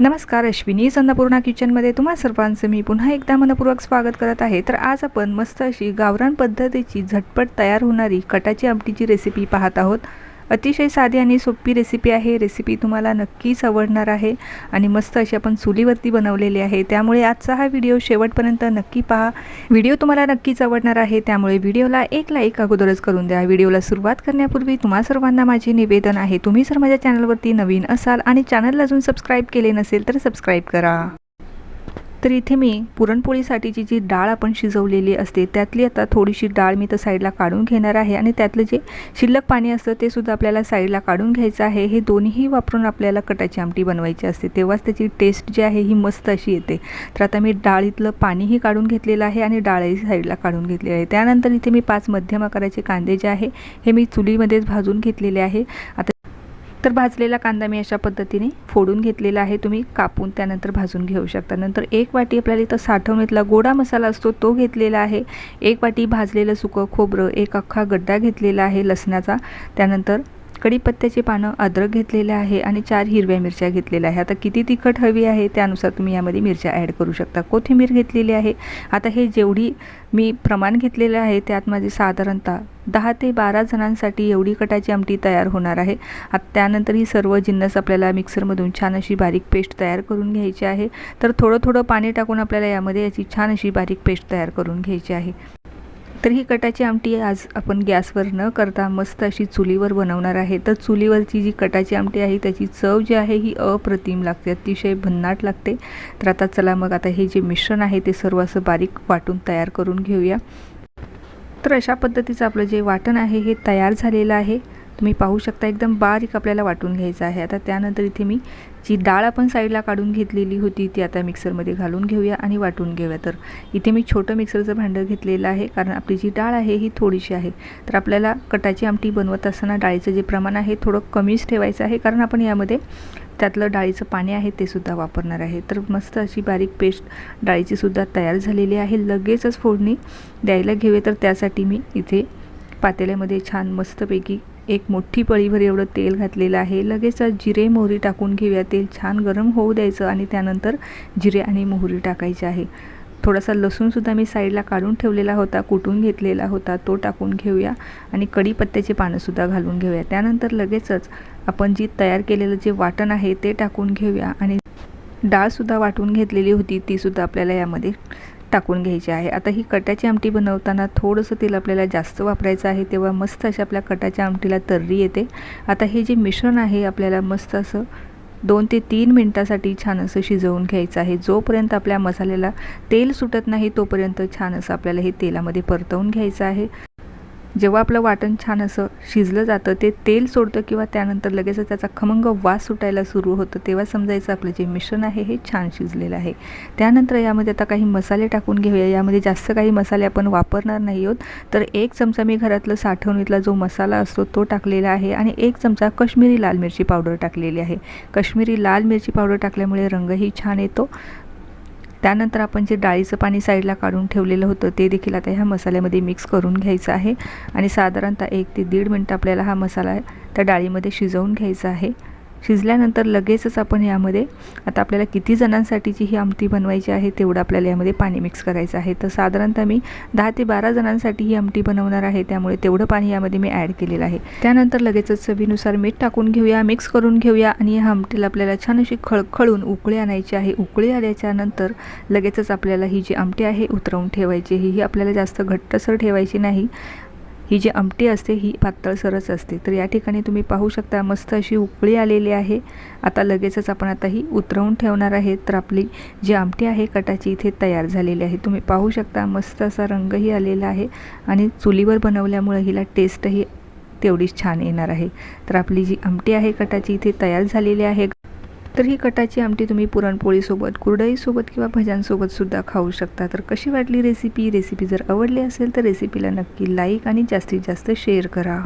नमस्कार अश्विनी अन्नपूर्णा किचनमध्ये तुम्हा सर्वांचं मी पुन्हा एकदा मनपूर्वक स्वागत करत आहे. तर आज आपण मस्त अशी गावरान पद्धतीची झटपट तयार होणारी कटाची आमटीची रेसिपी पाहत आहोत. अतिशय साधी आणि सोपी रेसिपी आहे. रेसिपी तुम्हाला नक्कीच आवडणार आहे. आणि मस्त अशी आपण चुलीवरती बनवलेली आहे. त्यामुळे आजचा हा व्हिडिओ शेवटपर्यंत नक्की पहा. व्हिडिओ तुम्हाला नक्कीच आवडणार आहे. त्यामुळे व्हिडिओला एक लाईक अगोदरच करून द्या. व्हिडिओला सुरुवात करण्यापूर्वी तुम्हा सर्वांना माझे निवेदन आहे. तुम्ही जर माझ्या चॅनलवरती नवीन असाल आणि चॅनलला अजून सबस्क्राईब केले नसेल तर सबस्क्राईब करा. तर इथे मी पुरणपोळीसाठीची जी डाळ आपण शिजवलेली असते त्यातली आता थोडीशी डाळ मी तर साईडला काढून घेणार आहे आणि त्यातलं जे शिल्लक पाणी असतं ते सुद्धा आपल्याला साईडला काढून घ्यायचं आहे. हे दोन्हीही वापरून आपल्याला कटाची आमटी बनवायची असते. तेव्हाच त्याची टेस्ट जी आहे ही मस्त अशी येते. तर आता मी डाळीतलं पाणीही काढून घेतलेलं आहे आणि डाळही साईडला काढून घेतलेली आहे. त्यानंतर इथे मी पाच मध्यम आकाराचे कांदे जे आहे हे मी चुलीमध्येच भाजून घेतलेले आहे. आता तर भाजलेला कांदा मी अशा पद्धतीने फोडून घेतलेला आहे. तुम्ही कापून त्यानंतर भाजून घेऊ शकता. नंतर एक वाटी आपल्याला इथं साठवणीतला गोडा मसाला असतो तो घेतलेला आहे. एक वाटी भाजलेलं सुकं खोबरं एक अख्खा गड्डा घेतलेला आहे लसणाचा. त्यानंतर कढीपत्त्याची पानं अद्रक घेतलेले आहे आणि चार हिरव्या मिरच्या घेतलेल्या आहे. आता किती तिखट हवी आहे त्यानुसार तुम्ही यामध्ये मिरच्या ॲड करू शकता. कोथिंबीर घेतलेली आहे. आता हे जेवढी मी प्रमाण घेतलेलं आहे त्यात माझे साधारणतः दहा ते बारा जणांसाठी एवढी कटाची आमटी तयार होणार आहे. आता त्यानंतर ही सर्व जिन्नस आपल्याला मिक्सरमधून छान अशी बारीक पेस्ट तयार करून घ्यायची आहे. तर थोडं थोडं पाणी टाकून आपल्याला यामध्ये याची छान अशी बारीक पेस्ट तयार करून घ्यायची आहे. तर ही कटाची आमटी आज आपण गॅसवर न करता मस्त अशी चुलीवर बनवणार आहे. तर चुलीवरची जी कटाची आमटी आहे त्याची चव जी आहे ही अप्रतिम लागते. अतिशय भन्नाट लागते. तर आता चला मग आता हे जे मिश्रण आहे ते सर्व असं बारीक वाटून तयार करून घेऊया. तर अशा पद्धतीचं आपलं जे वाटण आहे हे तयार झालेलं आहे. तुम्ही पाहू शकता एकदम बारीक आपल्याला वाटून घ्यायचं आहे. आता त्यानंतर इथे मी जी डाळ आपण साईडला काढून घेतलेली होती ती आता मिक्सरमध्ये घालून घेऊया आणि वाटून घेऊया. तर इथे मी छोटं मिक्सरचं भांडं घेतलेलं आहे कारण आपली जी डाळ आहे ही थोडीशी आहे. तर आपल्याला कटाची आमटी बनवत असताना डाळीचं जे प्रमाण आहे थोडं कमीच ठेवायचं आहे कारण आपण यामध्ये त्यातलं डाळीचं पाणी आहे ते सुद्धा वापरणार आहे. तर मस्त अशी बारीक पेस्ट डाळीची सुद्धा तयार झालेली आहे. लगेचच फोडणी द्यायला घेऊया. तर त्यासाठी मी इथे पातेल्यामध्ये छान मस्तपैकी एक मोठी पळीभर एवढं तेल घातलेलं आहे. लगेच जिरे मोहरी टाकून घेऊया. तेल छान गरम होऊ द्यायचं आणि त्यानंतर जिरे आणि मोहरी टाकायची आहे. थोडासा लसूणसुद्धा मी साईडला काढून ठेवलेला होता कुटून घेतलेला होता. तो टाकून घेऊया आणि कढीपत्त्याची पानंसुद्धा घालून घेऊया. त्यानंतर लगेचच आपण जी तयार केलेलं जे वाटण आहे ते टाकून घेऊया आणि डाळसुद्धा वाटून घेतलेली होती तीसुद्धा आपल्याला यामध्ये टाकून घ्यायची आहे. आता ही कटाची आमटी बनवताना थोडंसं तेल आपल्याला जास्त वापरायचं आहे तेव्हा मस्त अशा आपल्या कटाच्या आमटीला तर्री येते. आता हे जे मिश्रण आहे आपल्याला मस्त असं दोन ते तीन मिनटासाठी छान असं शिजवून घ्यायचं आहे. जोपर्यंत आपल्या मसाल्याला तेल सुटत नाही तोपर्यंत छान असं आपल्याला हे तेलामध्ये परतवून घ्यायचं आहे. जेव्हा आपलं वाटण छान असं शिजलं जातं ते तेल सोडतं किंवा त्यानंतर लगेच त्याचा खमंग वास सुटायला सुरू होतं तेव्हा समजायचं आपलं जे मिश्रण आहे हे छान शिजलेलं आहे. त्यानंतर यामध्ये आता काही मसाले टाकून घेऊया. यामध्ये जास्त काही मसाले आपण वापरणार नाही आहोत. तर एक चमचा मी घरातलं साठवणीतला जो मसाला असतो तो टाकलेला आहे आणि एक चमचा कश्मीरी लाल मिरची पावडर टाकलेली आहे. कश्मीरी लाल मिरची पावडर टाकल्यामुळे रंगही छान येतो. त्यानंतर आपण जे डाळीचं पाणी साईडला काढून ठेवलेलं होतं ते देखील आता ह्या मसाल्यामध्ये मिक्स करून घ्यायचं आहे. आणि साधारणतः एक ते दीड मिनटं आपल्याला हा मसाला त्या डाळीमध्ये शिजवून घ्यायचा आहे. शिजल्यानंतर लगेचच आपण यामध्ये आता आपल्याला किती जणांसाठीची ही आमटी बनवायची आहे तेवढं आपल्याला यामध्ये पाणी मिक्स करायचं आहे. तर साधारणतः मी दहा ते बारा जणांसाठी ही आमटी बनवणार आहे त्यामुळे तेवढं पाणी यामध्ये मी ॲड केलेलं आहे. त्यानंतर लगेचच चवीनुसार मीठ टाकून घेऊया मिक्स करून घेऊया आणि ह्या आमटीला आपल्याला छान अशी खळखळून उकळी आणायची आहे. उकळी आल्याच्यानंतर लगेचच आपल्याला ही जी आमटी आहे उतरवून ठेवायची ही आपल्याला जास्त घट्टसर ठेवायची नाही. ही जी आमटी असते ही पातळसरच असते. तर या ठिकाणी तुम्ही पाहू शकता मस्त अशी उकळी आलेली आहे. आता लगेचच आपण आता ही उतरवून ठेवणार आहे तर आपली जी आमटी आहे कटाची इथे तयार झालेली आहे. तुम्ही पाहू शकता मस्त असा रंगही आलेला आहे आणि चुलीवर बनवल्यामुळे हिला टेस्टही तेवढीच छान येणार आहे. तर आपली जी आमटी आहे कटाची इथे तयार झालेली आहे. तर ही कटाची आमटी तुम्ही पुरणपोळीसोबत कुरडईसोबत किंवा भज्यांसोबतसुद्धा खाऊ शकता. तर कशी वाटली रेसिपी रेसिपी जर आवडली असेल तर रेसिपीला नक्की लाईक आणि जास्तीत जास्त शेअर करा.